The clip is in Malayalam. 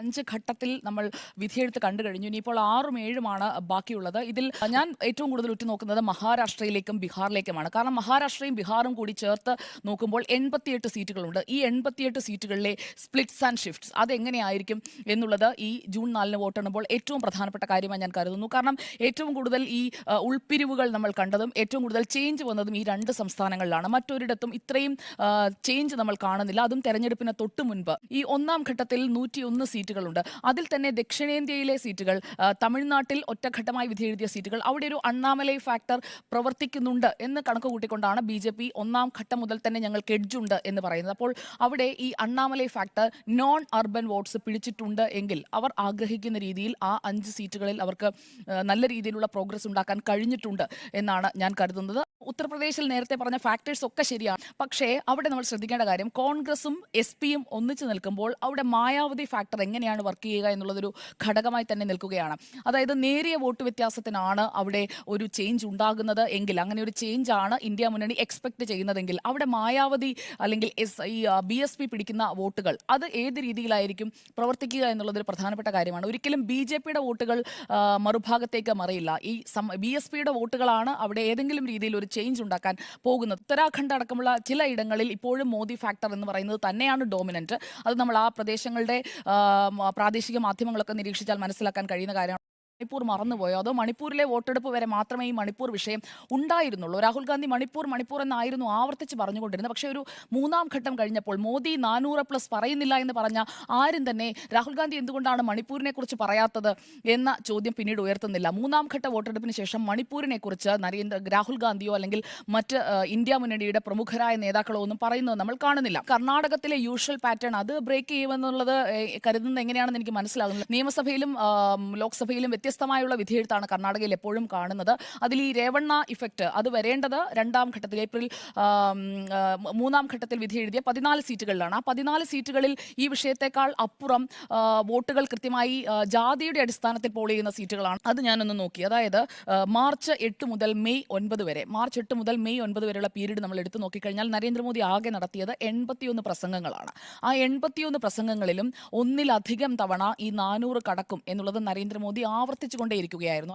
അഞ്ച് ഘട്ടത്തിൽ നമ്മൾ വിധിയെഴുത്ത് കണ്ടു കഴിഞ്ഞു. ഇനിയിപ്പോൾ ആറും ഏഴുമാണ് ബാക്കിയുള്ളത്. ഇതിൽ ഞാൻ ഏറ്റവും കൂടുതൽ ഉറ്റുനോക്കുന്നത് മഹാരാഷ്ട്രയിലേക്കും ബീഹാറിലേക്കുമാണ്. കാരണം മഹാരാഷ്ട്രയും ബീഹാറും കൂടി ചേർത്ത് നോക്കുമ്പോൾ എൺപത്തിയെട്ട് സീറ്റുകളുണ്ട്. ഈ എൺപത്തിയെട്ട് സീറ്റുകളിലെ സ്പ്ലിറ്റ്സ് ആൻഡ് ഷിഫ്റ്റ്സ് അതെങ്ങനെയായിരിക്കും എന്നുള്ളത് ഈ ജൂൺ നാലിന് വോട്ടെണ്ണുമ്പോൾ ഏറ്റവും പ്രധാനപ്പെട്ട കാര്യമായി ഞാൻ കരുതുന്നു. കാരണം ഏറ്റവും കൂടുതൽ ഈ ഉൾപ്പിരിവുകൾ നമ്മൾ കണ്ടതും ഏറ്റവും കൂടുതൽ ചേഞ്ച് വന്നതും ഈ രണ്ട് സംസ്ഥാനങ്ങളിലാണ്. മറ്റൊരിടത്തും ഇത്രയും ചേഞ്ച് നമ്മൾ കാണുന്നില്ല. അതും തെരഞ്ഞെടുപ്പിന് തൊട്ട് മുൻപ്. ഈ ഒന്നാം ഘട്ടത്തിൽ നൂറ്റിയൊന്ന് സീറ്റുകളുണ്ട്. അതിൽ തന്നെ ദക്ഷിണേന്ത്യയിലെ സീറ്റുകൾ തമിഴ്നാട്ടിൽ ഒറ്റഘട്ടമായി വിധി എഴുതിയ സീറ്റുകൾ അവിടെ ഒരു അണ്ണാമലൈ ഫാക്ടർ പ്രവർത്തിക്കുന്നുണ്ട് എന്ന് കണക്ക് കൂട്ടിക്കൊണ്ടാണ് ബി ജെ പി ഒന്നാം ഘട്ടം മുതൽ തന്നെ ഞങ്ങൾക്ക് എഡ്ജുണ്ട് എന്ന് പറയുന്നത്. അപ്പോൾ അവിടെ ഈ Annamalai factor non urban votes പിടിച്ചിട്ടുണ്ട് എങ്കിൽ അവർ ആഗ്രഹിക്കുന്ന രീതിയിൽ ആ അഞ്ച് സീറ്റുകളിൽ അവർക്ക് നല്ല രീതിയിലുള്ള പ്രോഗ്രസ് ഉണ്ടാക്കാൻ കഴിഞ്ഞിട്ടുണ്ട് എന്നാണ് ഞാൻ കരുതുന്നത്. ഉത്തർപ്രദേശിൽ നേരത്തെ പറഞ്ഞ ഫാക്ടേഴ്സ് ഒക്കെ ശരിയാണ്. പക്ഷേ അവിടെ നമ്മൾ ശ്രദ്ധിക്കേണ്ട കാര്യം കോൺഗ്രസും എസ് പിയും ഒന്നിച്ചു നിൽക്കുമ്പോൾ അവിടെ മായാവതി ഫാക്ടർ എങ്ങനെയാണ് വർക്ക് ചെയ്യുക എന്നുള്ളതൊരു ഘടകമായി തന്നെ നിൽക്കുകയാണ്. അതായത് നേരിയ വോട്ട് വ്യത്യാസത്തിനാണ് അവിടെ ഒരു ചേഞ്ച് ഉണ്ടാകുന്നത് എങ്കിൽ അങ്ങനെ ഒരു ചേഞ്ച് ആണ് ഇന്ത്യ മുന്നണി എക്സ്പെക്ട് ചെയ്യുന്നതെങ്കിൽ അവിടെ മായാവതി അല്ലെങ്കിൽ എസ് ഈ ബി എസ് പി പിടിക്കുന്ന വോട്ടുകൾ അത് ഏത് രീതിയിലായിരിക്കും പ്രവർത്തിക്കുക എന്നുള്ളതൊരു പ്രധാനപ്പെട്ട കാര്യമാണ്. ഒരിക്കലും ബി ജെ പിയുടെ വോട്ടുകൾ മറുഭാഗത്തേക്ക് മറിയില്ല. ഈ ബി എസ് പിയുടെ വോട്ടുകളാണ് അവിടെ ഏതെങ്കിലും രീതിയിൽ ഒരു ചേഞ്ച് ഉണ്ടാക്കാൻ പോകുന്നത്. ഉത്തരാഖണ്ഡ് അടക്കമുള്ള ചില ഇടങ്ങളിൽ ഇപ്പോഴും മോദി ഫാക്ടർ എന്ന് പറയുന്നത് തന്നെയാണ് ഡോമിനന്റ് അത് നമ്മൾ ആ പ്രദേശങ്ങളുടെ പ്രാദേശിക മാധ്യമങ്ങളൊക്കെ നിരീക്ഷിച്ചാൽ മനസ്സിലാക്കാൻ കഴിയുന്ന കാര്യമാണ്. മണിപ്പൂർ മറന്നുപോയോ? അതോ മണിപ്പൂരിലെ വോട്ടെടുപ്പ് വരെ മാത്രമേ ഈ മണിപ്പൂർ വിഷയം ഉണ്ടായിരുന്നുള്ളൂ? രാഹുൽ ഗാന്ധി മണിപ്പൂർ മണിപ്പൂർ എന്നായിരുന്നു ആവർത്തിച്ച് പറഞ്ഞുകൊണ്ടിരുന്നത്. പക്ഷേ ഒരു മൂന്നാം ഘട്ടം കഴിഞ്ഞപ്പോൾ മോദി നാനൂറ് പ്ലസ് പറയുന്നില്ല എന്ന് പറഞ്ഞ ആരും തന്നെ രാഹുൽ ഗാന്ധി എന്തുകൊണ്ടാണ് മണിപ്പൂരിനെ കുറിച്ച് പറയാത്തത് എന്ന ചോദ്യം പിന്നീട് ഉയർത്തുന്നില്ല. മൂന്നാം ഘട്ട വോട്ടെടുപ്പിന് ശേഷം മണിപ്പൂരിനെ കുറിച്ച് നരേന്ദ്ര രാഹുൽ ഗാന്ധിയോ അല്ലെങ്കിൽ മറ്റ് ഇന്ത്യ മുന്നണിയുടെ പ്രമുഖരായ നേതാക്കളോ ഒന്നും പറയുന്നത് നമ്മൾ കാണുന്നില്ല. കർണാടകത്തിലെ യൂഷ്വൽ പാറ്റേൺ അത് ബ്രേക്ക് ചെയ്യുമെന്നുള്ളത് കരുതുന്നത് എങ്ങനെയാണെന്ന് എനിക്ക് മനസ്സിലാകുന്നില്ല നിയമസഭയിലും ലോക്സഭയിലും ലോക്സഭയിലും വ്യത്യസ്തമായുള്ള വിധിയെഴുത്താണ് കർണാടകയിൽ എപ്പോഴും കാണുന്നത്. അതിൽ ഈ രേവണ്ണ ഇഫക്റ്റ് അത് വരേണ്ടത് രണ്ടാം ഘട്ടത്തിൽ ഏപ്രിൽ മൂന്നാം ഘട്ടത്തിൽ വിധി എഴുതിയ പതിനാല് സീറ്റുകളിലാണ്. ആ പതിനാല് സീറ്റുകളിൽ ഈ വിഷയത്തെക്കാൾ അപ്പുറം വോട്ടുകൾ കൃത്യമായി ജാതിയുടെ അടിസ്ഥാനത്തിൽ പോൾ ചെയ്യുന്ന സീറ്റുകളാണ്. അത് ഞാനൊന്ന് നോക്കി. അതായത് മാർച്ച് എട്ട് മുതൽ മെയ് ഒൻപത് വരെ മാർച്ച് എട്ട് മുതൽ മെയ് ഒൻപത് വരെയുള്ള പീരീഡ് നമ്മൾ എടുത്തു നോക്കിക്കഴിഞ്ഞാൽ നരേന്ദ്രമോദി ആകെ നടത്തിയത് എൺപത്തിയൊന്ന് പ്രസംഗങ്ങളാണ്. ആ എൺപത്തിയൊന്ന് പ്രസംഗങ്ങളിലും ഒന്നിലധികം തവണ ഈ നാനൂറ് കടക്കും എന്നുള്ളത് നരേന്ദ്രമോദി ആവർത്തിച്ചുകൊണ്ടേയിരിക്കുകയായിരുന്നു